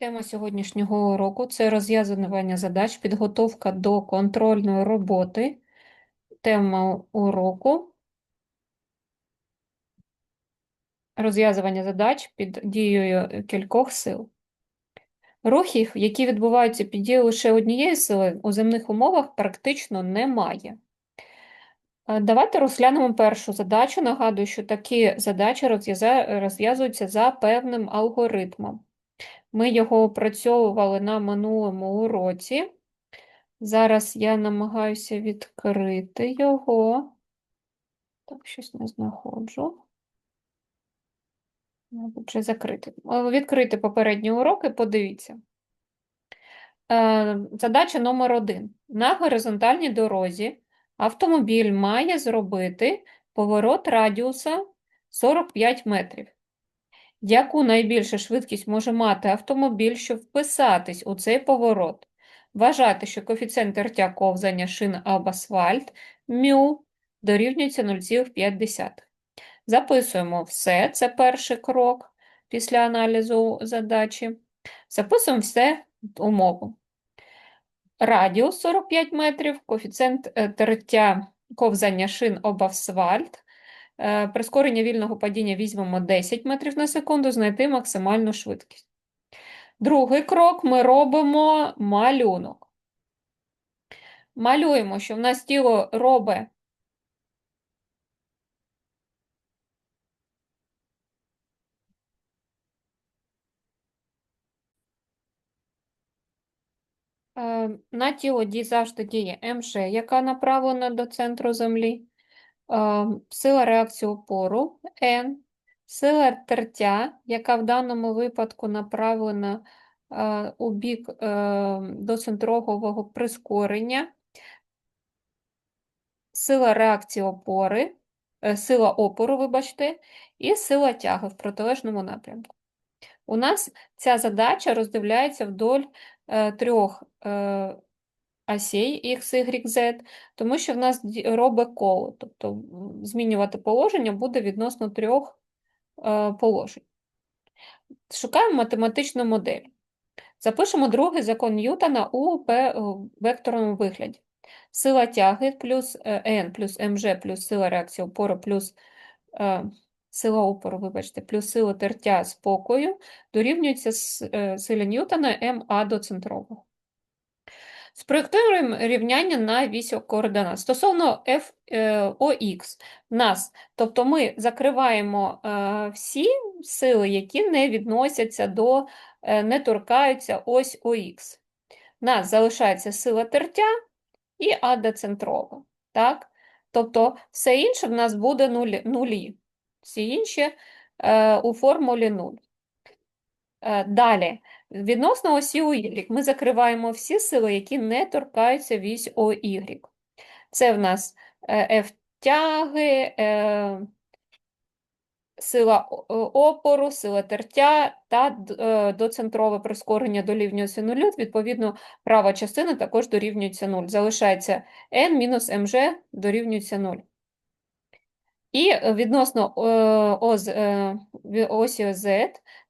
Тема сьогоднішнього уроку це розв'язування задач, підготовка до контрольної роботи. Тема уроку розв'язування задач під дією кількох сил. Рухів, які відбуваються під дією лише однієї сили, у земних умовах практично немає. Е, Давайте розглянемо першу задачу. Нагадую, що такі задачі розв'язуються за певним алгоритмом. Ми його опрацьовували на минулому уроці. Зараз я намагаюся відкрити його. Так, щось не знаходжу. Мабуть, вже закрити. Відкрити попередні уроки, подивіться. Е, Задача номер один. На горизонтальній дорозі автомобіль має зробити поворот радіуса 45 метрів. Яку найбільшу швидкість може мати автомобіль, щоб вписатись у цей поворот? Вважати, що коефіцієнт тертя ковзання шин об асфальт мю дорівнюється 0,5. Записуємо все, це перший крок після аналізу задачі. Записуємо все умову. Радіус 45 метрів, коефіцієнт е, тертя ковзання шин об асфальт. Е, Прискорення вільного падіння візьмемо 10 метрів на секунду, знайти максимальну швидкість. Другий крок ми робимо малюнок. Малюємо, що в нас тіло робить Е, На тіло завжди діє МЖ, яка направлена до центру Землі, сила реакції опору N, сила тертя, яка в даному випадку направлена е, у бік е, доцентрового прискорення, сила реакції опори, е, сила опору, вибачте, і сила тяги в протилежному напрямку. У нас ця задача роздивляється вдоль трьох осей X, Y, Z, тому що в нас робить коло, тобто змінювати положення буде відносно трьох е, положень. Шукаємо математичну модель. Запишемо другий закон Ньютона у векторному вигляді. Сила тяги плюс е, N плюс mg плюс сила реакції опору плюс е, сила опору, вибачте, плюс сила тертя спокою дорівнюється е, силі Ньютона ма до центрового. Спроєктуємо рівняння на вісь координат. Стосовно F, е, OX, нас, тобто ми закриваємо е, всі сили, які не відносяться до, е, не торкаються ось OX. Нас залишається сила тертя і А децентрова. Так? Тобто все інше в нас буде нулі. нулі. Всі інші у формулі 0. Е, Далі, відносно осі Y, ми закриваємо всі сили, які не торкаються вісь OY. Це в нас е, F тяги, е, сила опору, сила тертя та е, доцентрове прискорення дорівнюється нулю. Відповідно, права частина також дорівнюється 0. Залишається n мінус mg дорівнюється 0. І е, відносно е, оз, е,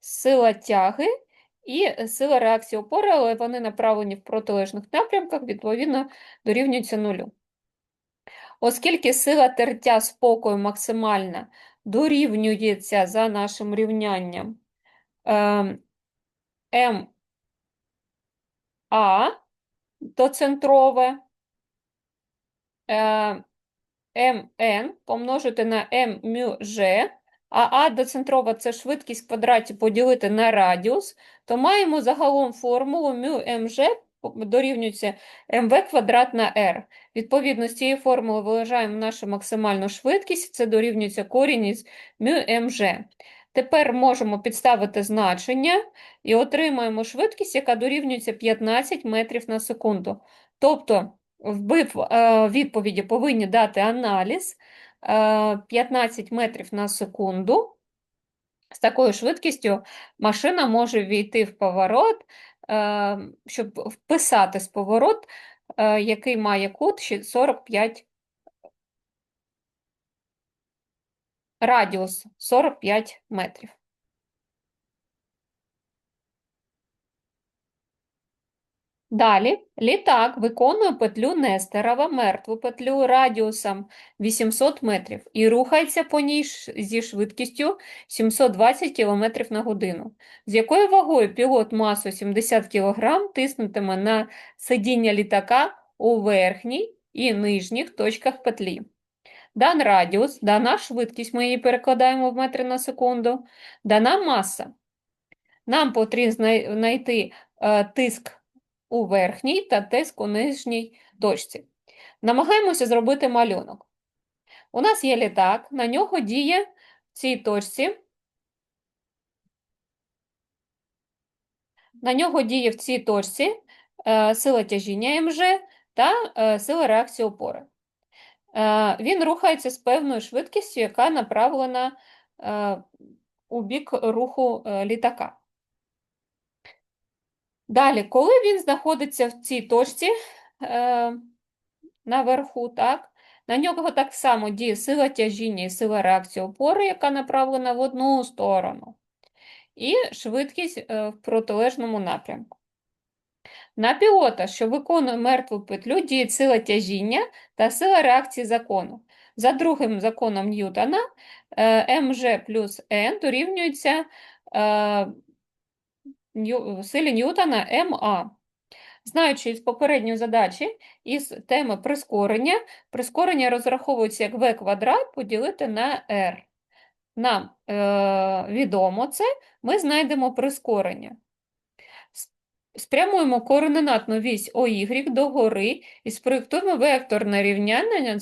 сила тяги і сила реакції опори, але вони направлені в протилежних напрямках, відповідно, дорівнюються нулю. Оскільки сила тертя спокою максимальна дорівнюється за нашим рівнянням ем, МА доцентрове, е, МН помножити на ММЖ, а А доцентрова – це швидкість в квадраті поділити на радіус, то маємо загалом формулу ММЖ дорівнюється МВ квадрат на R. Відповідно, з цієї формули виражаємо нашу максимальну швидкість, це дорівнюється корінь із ММЖ. Тепер можемо підставити значення і отримаємо швидкість, яка дорівнюється 15 метрів на секунду. Тобто, вбив е, відповіді повинні дати аналіз 15 метрів на секунду. З такою швидкістю машина може війти в поворот, щоб вписати з поворот, е, який має кут 45 радіус 45 метрів. Далі літак виконує петлю Нестерова, мертву петлю радіусом 800 метрів і рухається по ній зі швидкістю 720 км на годину. З якою вагою пілот масою 70 кг тиснутиме на сидіння літака у верхній і нижніх точках петлі. Дан радіус, дана швидкість, ми її перекладаємо в метри на секунду, дана маса. Нам потрібно знайти е, тиск у верхній та тиск у нижній точці. Намагаємося зробити малюнок. У нас є літак, на нього діє в цій точці. На нього діє в цій точці е, сила тяжіння МЖ та е, сила реакції опори. Е, він рухається з певною швидкістю, яка направлена е, у бік руху е, літака. Далі, коли він знаходиться в цій точці е, наверху, так, на нього так само діє сила тяжіння і сила реакції опори, яка направлена в одну сторону, і швидкість е, в протилежному напрямку. На пілота, що виконує мертву петлю, діє сила тяжіння та сила реакції закону. За другим законом Ньютона е, МЖ плюс Н дорівнюється е, силі Ньютона МА. Знаючи із попередньої задачі, із теми прискорення, прискорення розраховується як v квадрат поділити на r. Нам е, відомо це, ми знайдемо прискорення. Спрямуємо координатну вісь ОY догори і спроєктуємо векторне рівняння на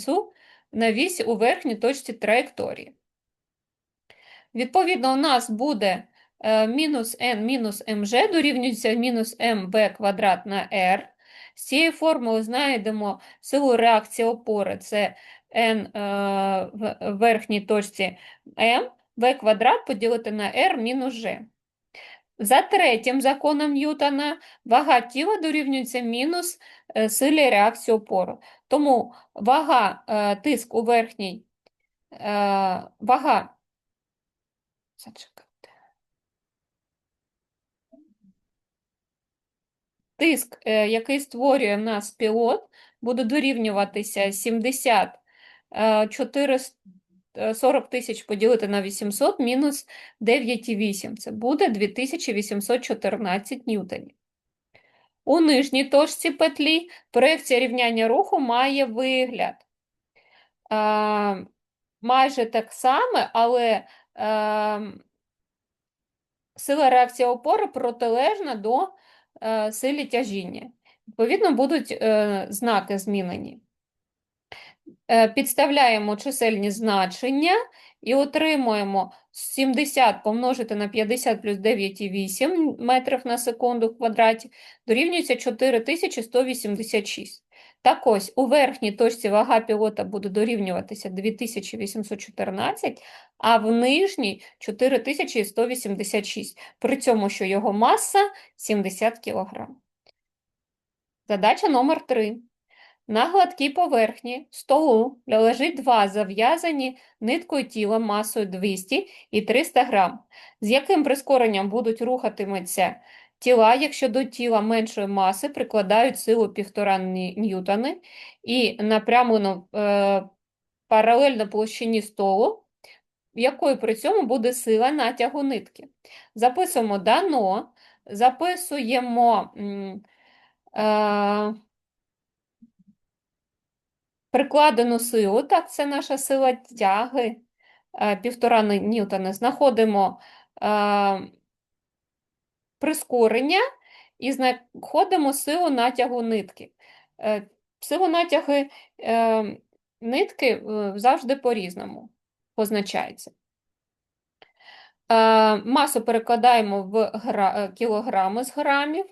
на вісь у верхній точці траєкторії. Відповідно, у нас буде мінус n мінус mg дорівнюється мінус mv квадрат на r. З цієї формули знайдемо силу реакції опори, це n е, в верхній точці m, v квадрат поділити на r мінус g. За третім законом Ньютона вага тіла дорівнюється мінус е, силі реакції опору. Тому вага, е, тиск у верхній, е, вага Зачекайте. Тиск, е, який створює в нас пілот, буде дорівнюватися 70 е, 400 е, 40 тисяч поділити на 800 мінус 9,8. Це буде 2814 ньютонів. У нижній точці петлі проекція рівняння руху має вигляд. Е, майже так саме, але е, сила реакції опори протилежна до е, силі тяжіння. Відповідно, будуть е, знаки змінені. Е, підставляємо чисельні значення і отримуємо 70 помножити на 50 плюс 9,8 метрів на секунду в квадраті дорівнюється 4186. Так ось, у верхній точці вага пілота буде дорівнюватися 2814, а в нижній 4186, при цьому, що його маса 70 кг. Задача номер 3. На гладкій поверхні столу лежить два зав'язані ниткою тіла масою 200 і 300 грам. З яким прискоренням будуть рухатиметься тіла, якщо до тіла меншої маси прикладають силу 1,5 ньютони і напрямлено е, паралельно площині столу, якою при цьому буде сила натягу нитки. Записуємо дано, записуємо е, прикладену силу, так, це наша сила тяги, е, півтора ни- ньютона. Знаходимо е, прискорення і знаходимо силу натягу нитки. Е, Силу натяги е, нитки е, завжди по-різному позначається. Масу перекладаємо в кілограми з грамів.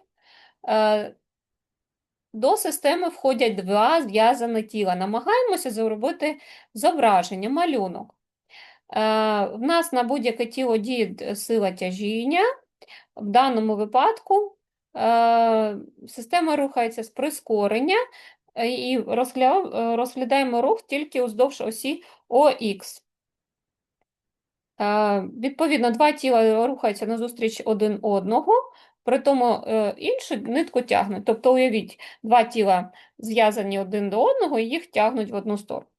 До системи входять два зв'язані тіла. Намагаємося зробити зображення, малюнок. В нас на будь-яке тіло діє сила тяжіння. В даному випадку е, система рухається з прискорення е, і е, розглядаємо рух тільки уздовж осі ОХ. Відповідно, два тіла рухаються назустріч один одного при тому іншу нитку тягнуть. Тобто, уявіть, два тіла зв'язані один до одного і їх тягнуть в одну сторону.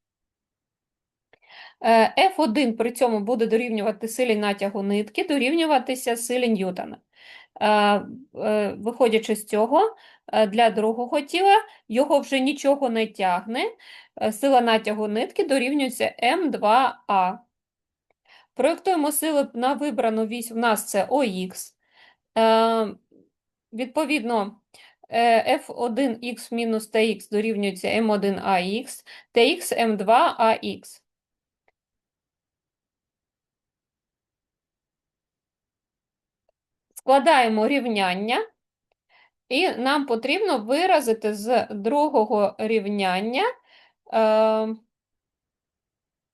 Е, F1 при цьому буде дорівнювати силі натягу нитки, дорівнюватися силі Ньютона. Е, е, Виходячи з цього, для другого тіла його вже нічого не тягне, сила натягу нитки дорівнюється М2А. Проєктуємо сили на вибрану вісь, у нас це ОХ. Відповідно, е, F1х мінус Tx дорівнюється M1AX, Tx M2AX. Складаємо рівняння, і нам потрібно виразити з другого рівняння е,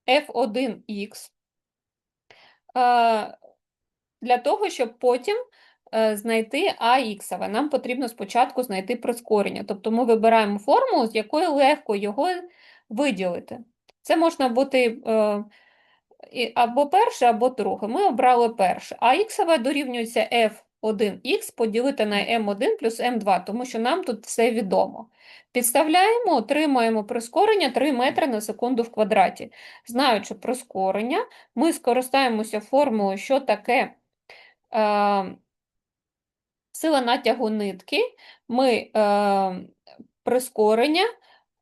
F1х е, для того, щоб потім е, знайти АХ. Нам потрібно спочатку знайти прискорення. Тобто ми вибираємо формулу, з якої легко його виділити. Це можна бути або перше, або друге. Ми обрали перше. А х дорівнюється f1х поділити на m1 плюс m2, тому що нам тут все відомо. Підставляємо, отримаємо прискорення 3 метри на секунду в квадраті. Знаючи прискорення, ми скористаємося формулою, що таке е, сила натягу нитки. Ми е, прискорення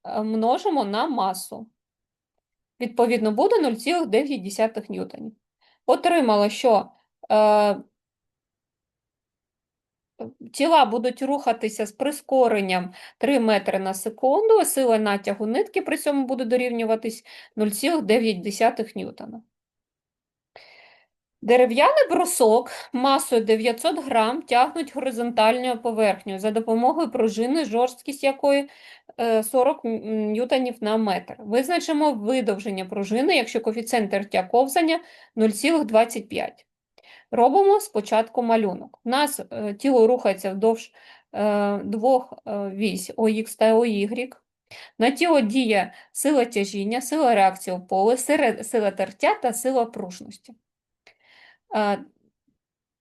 е, множимо на масу. Відповідно, буде 0,9 ньютонів. Отримала, що е, тіла будуть рухатися з прискоренням 3 метри на секунду, сила натягу нитки при цьому буде дорівнюватись 0,9 ньютона. Дерев'яний брусок масою 900 грам тягнуть горизонтальною поверхнею за допомогою пружини, жорсткість якої е, 40 м- ньютонів на метр. Визначимо видовження пружини, якщо коефіцієнт тертя ковзання 0,25. Робимо спочатку малюнок. У нас е, тіло рухається вдовж е, двох е, вісь ОХ та ОY. На тіло діє сила тяжіння, сила реакції у поле, сила тертя та сила пружності.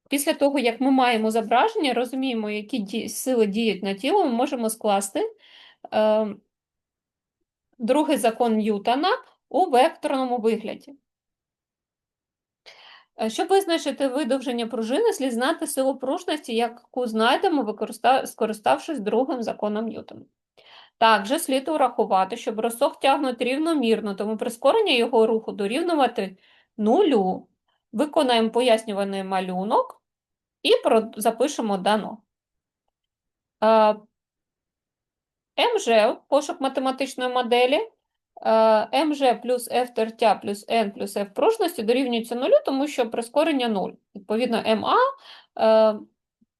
Після того, як ми маємо зображення, розуміємо, які сили діють на тіло, ми можемо скласти е, другий закон Ньютона у векторному вигляді. Е, Щоб визначити видовження пружини, слід знати силу пружності, яку знайдемо, скориставшись другим законом Ньютона. Також слід урахувати, що брусок тягнуть рівномірно, тому прискорення його руху дорівнювати нулю. Виконаємо пояснюваний малюнок і запишемо дано. Е, МЖ, пошук математичної моделі, е, МЖ плюс F тертя плюс N плюс F пружності дорівнюється нулю, тому що прискорення 0. Відповідно, МА е,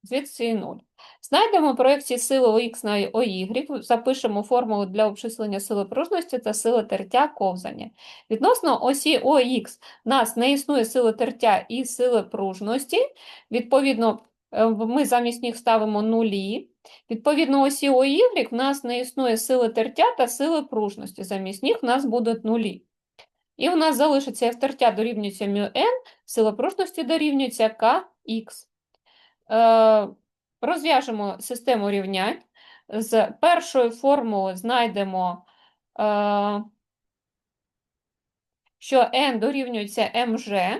звідси і 0. Знайдемо проекції сили ОХ на ОY, запишемо формулу для обчислення сили пружності та сили тертя ковзання. Відносно осі ОХ в нас не існує сили тертя і сили пружності. Відповідно, е, ми замість них ставимо нулі. Відповідно, осі ОY в нас не існує сили тертя та сили пружності. Замість них в нас будуть нулі. І у нас залишиться F тертя дорівнюється μn, сила пружності дорівнюється kx. Е, розв'яжемо систему рівнянь. З першої формули знайдемо, е, що n дорівнюється mg.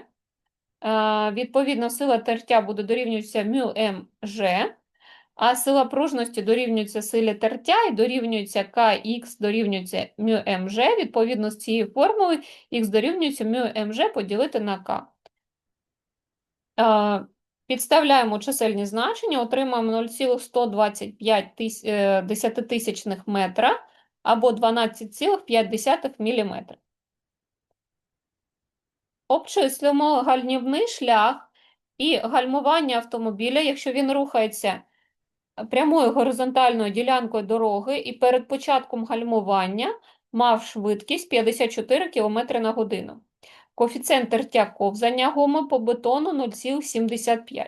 Е, відповідно, сила тертя буде дорівнюватися μmg, а сила пружності дорівнюється силі тертя і дорівнюється kx дорівнюється μmg. Відповідно, з цієї формули х дорівнюється μmg поділити на k. Е, Підставляємо чисельні значення, отримаємо 0,125 тис- е, метра або 12,5 мм. Обчислюємо гальмівний шлях і гальмування автомобіля, якщо він рухається прямою горизонтальною ділянкою дороги і перед початком гальмування мав швидкість 54 км на годину. Коефіцієнт тертя ковзання гуми по бетону 0,75.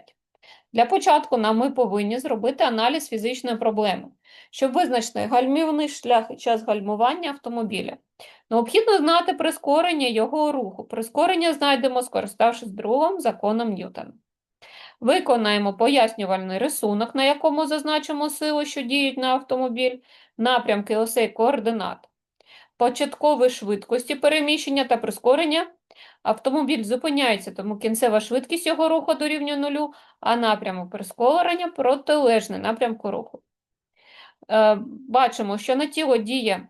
Для початку нам ми повинні зробити аналіз фізичної проблеми, щоб визначити гальмівний шлях і час гальмування автомобіля. Необхідно знати прискорення його руху. Прискорення знайдемо, скориставшись другим законом Ньютона. Виконаємо пояснювальний рисунок, на якому зазначимо сили, що діють на автомобіль, напрямки осей координат, початкові швидкості переміщення та прискорення. Автомобіль зупиняється, тому кінцева швидкість його руху дорівнює нулю, а напрямок прискорення протилежний напрямку руху. Е, Бачимо, що на тіло діє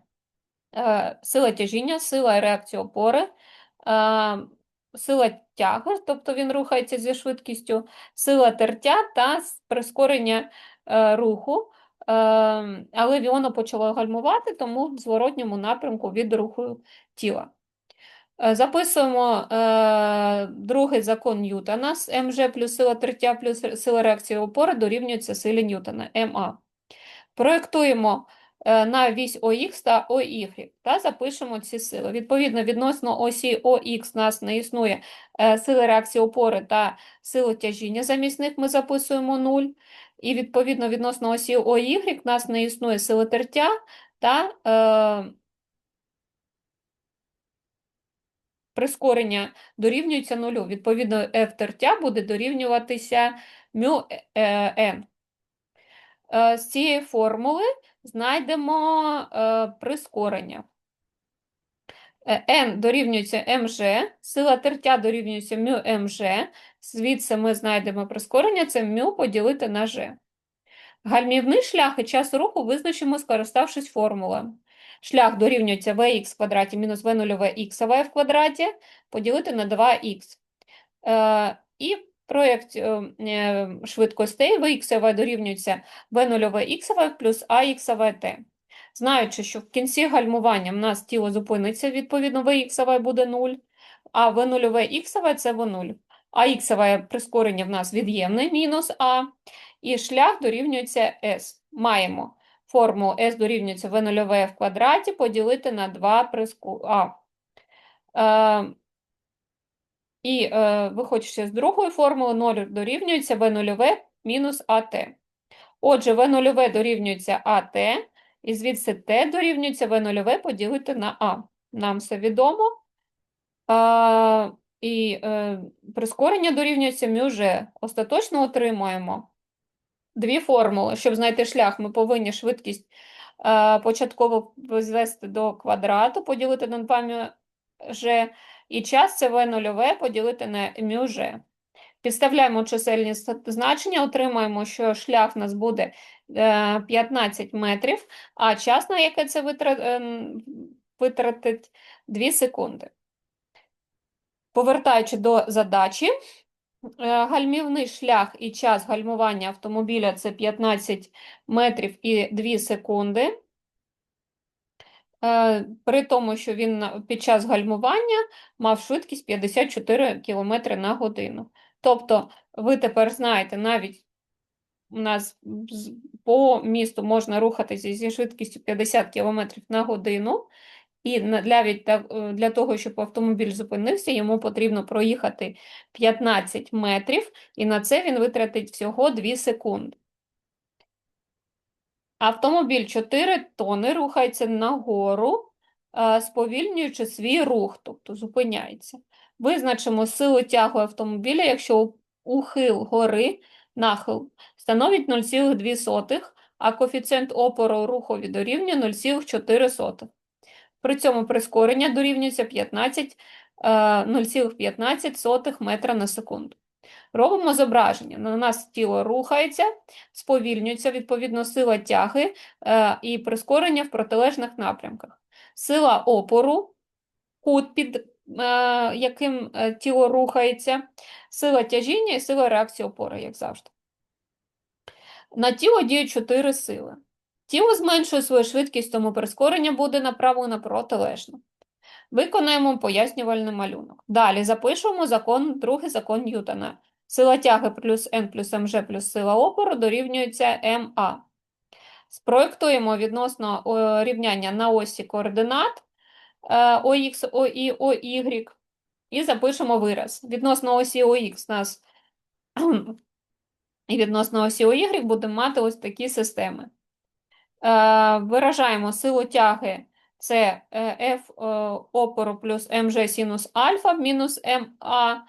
е, сила тяжіння, сила реакції опори, е, сила тяги, тобто він рухається зі швидкістю, сила тертя та прискорення руху, але воно почало гальмувати, тому в зворотньому напрямку від руху тіла. Е, Записуємо е, другий закон Ньютона. З МЖ плюс сила тертя плюс сила реакції опори дорівнюється силі Ньютона, МА. Проєктуємо е, на вісь ОХ та ОY та запишемо ці сили. Відповідно, відносно осі ОХ нас не існує е, сили реакції опори та сили тяжіння. Замість них ми записуємо 0. І відповідно відносно осі ОY нас не існує сили тертя та е, прискорення дорівнюється нулю. Відповідно, f тертя буде дорівнюватися μ е, n. Е, З цієї формули знайдемо е, прискорення. Е, n дорівнюється mg, сила тертя дорівнюється μmg, звідси ми знайдемо прискорення, це μ поділити на g. Гальмівний шлях і час руху визначимо, скориставшись формулою. Шлях дорівнюється vx в квадраті мінус v нульове х в квадраті поділити на 2х. Е, і проєкт е, е, швидкостей vx дорівнюється v нульове х плюс ax t. Знаючи, що в кінці гальмування в нас тіло зупиниться, відповідно vx буде 0, а v нульове х це в 0. А прискорення в нас від'ємне мінус а, і шлях дорівнюється s. Маємо формулу s дорівнюється v нульове в квадраті поділити на 2 приску... а. Е, і е, виходячи з другої формули, 0 дорівнюється v нульове мінус АТ. Отже, v нульове дорівнюється АТ, і звідси Т дорівнюється v нульове поділити на А. Нам все відомо. А, і е, прискорення дорівнюється μg. Остаточно отримуємо дві формули. Щоб знайти шлях, ми повинні швидкість е, початково звести до квадрату, поділити на 2 μg, і час це v нульове поділити на μg. Підставляємо чисельні значення, отримаємо, що шлях у нас буде е, 15 метрів, а час, на яке це ем, витратить 2 секунди. Повертаючи до задачі, е, гальмівний шлях і час гальмування автомобіля – це 15 метрів і 2 секунди. Е, При тому, що він під час гальмування мав швидкість 54 км на годину. Тобто, ви тепер знаєте, навіть у нас по місту можна рухатися зі швидкістю 50 км на годину, і на- для, від- та- е, для того, щоб автомобіль зупинився, йому потрібно проїхати 15 метрів, і на це він витратить всього 2 секунди. Автомобіль 4 тони рухається нагору, е, сповільнюючи свій рух, тобто зупиняється. Визначимо силу тягу автомобіля, якщо ухил гори, нахил, становить 0,2, а коефіцієнт опору рухові дорівнює 0,4. При цьому прискорення дорівнюється 15, е, 0,15 метра на секунду. Робимо зображення. На нас тіло рухається, сповільнюється, відповідно, сила тяги е, і прискорення в протилежних напрямках. Сила опору, кут, під е, яким тіло рухається, сила тяжіння і сила реакції опори, як завжди. На тіло діють чотири сили. Тіло зменшує свою швидкість, тому прискорення буде направлено протилежно. Виконаємо пояснювальний малюнок. Далі запишемо закон, другий закон Ньютона. Сила тяги плюс N плюс МЖ плюс сила опору дорівнюється МА. Спроєктуємо відносно рівняння на осі координат е, ОХ, ОІ, ОY і запишемо вираз. Відносно осі ОХ нас і відносно осі ОY будемо мати ось такі системи. Е, Виражаємо силу тяги це е, F е, опору плюс МЖ синус альфа мінус МА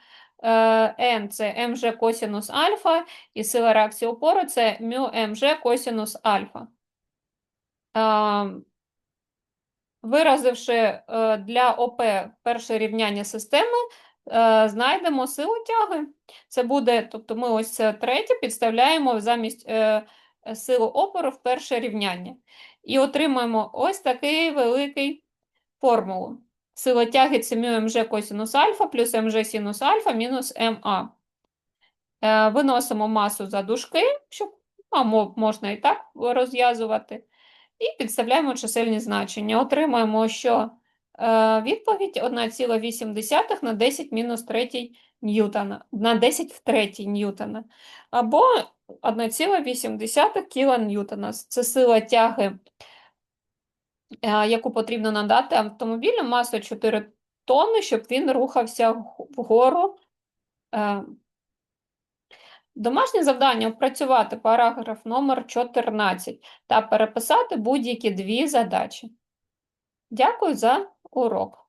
N – це mg косінус альфа, і сила реакції опори – це μ mg косінус альфа. Виразивши для ОП перше рівняння системи, знайдемо силу тяги. Це буде, тобто ми ось це третє підставляємо замість силу опору в перше рівняння. І отримаємо ось такий великий формулу. Сила тяги це mg косінус альфа плюс mg синус альфа мінус ма. Е, Виносимо масу за дужки, щоб а, можна і так розв'язувати. І підставляємо чисельні значення. Отримаємо, що е, відповідь 1,8 на 10 мінус 3 ньютона, на 10 в 3 ньютона, або 1,8 кілоньютона. Це сила тяги, е, яку потрібно надати автомобілю масою 4 тонни, щоб він рухався вгору. Е, Домашнє завдання опрацювати параграф номер 14 та переписати будь-які дві задачі. Дякую за урок.